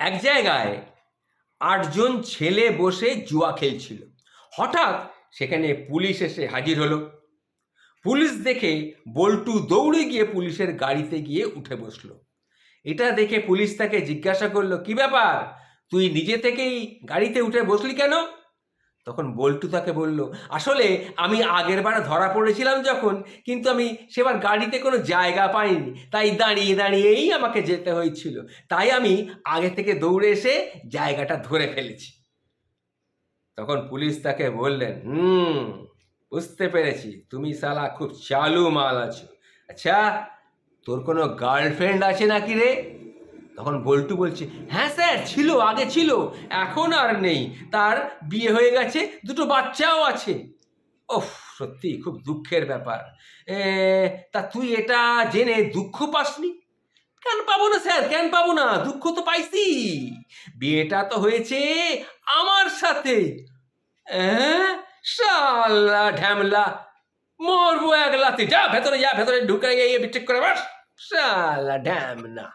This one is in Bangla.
এক জায়গায় আটজন ছেলে বসে জুয়া খেলছিল। হঠাৎ সেখানে পুলিশ এসে হাজির হলো। পুলিশ দেখে বল্টু দৌড়ে গিয়ে পুলিশের গাড়িতে গিয়ে উঠে বসল। এটা দেখে পুলিশ তাকে জিজ্ঞাসা করল, কি ব্যাপার? তুই নিজে থেকেই গাড়িতে উঠে বসলি কেন? তখন বল্টু তাকে বলল, আসলে আমি আগের বার ধরা পড়েছিলাম যখন, কিন্তু আমি সেবার গাড়িতে কোনো জায়গা পাইনি। তাই দাঁড়িয়ে দাঁড়িয়েই আমাকে যেতে হয়েছিল। তাই আমি আগে থেকে দৌড়ে এসে জায়গাটা ধরে ফেলেছি। তখন পুলিশ তাকে বললেন, হুম, বুঝতে পেরেছি। তুমি সালা খুব চালু মাল আছো। আচ্ছা তোর কোনো গার্লফ্রেন্ড আছে নাকি রে? তখন বল্টু বলছে হ্যাঁ স্যার, ছিল, আগে ছিল, এখন আর নেই। তার বিয়ে হয়ে গেছে, দুটো বাচ্চাও আছে। ওফ, সত্যি, খুব দুঃখের ব্যাপার। তা তুই এটা জেনে দুঃখ পাসনি? কেন পাবো না স্যার, কেন পাবো না? দুঃখ তো পাইছি। বিয়েটা তো হয়েছে আমার সাথে। হ্যাঁ ঢ্যামলা, মরবো এক লাথি। যা, ভেতরে যা, ভেতরে ঢুকে গিয়ে বিটেক করে বাস। শালা ঢ্যামনা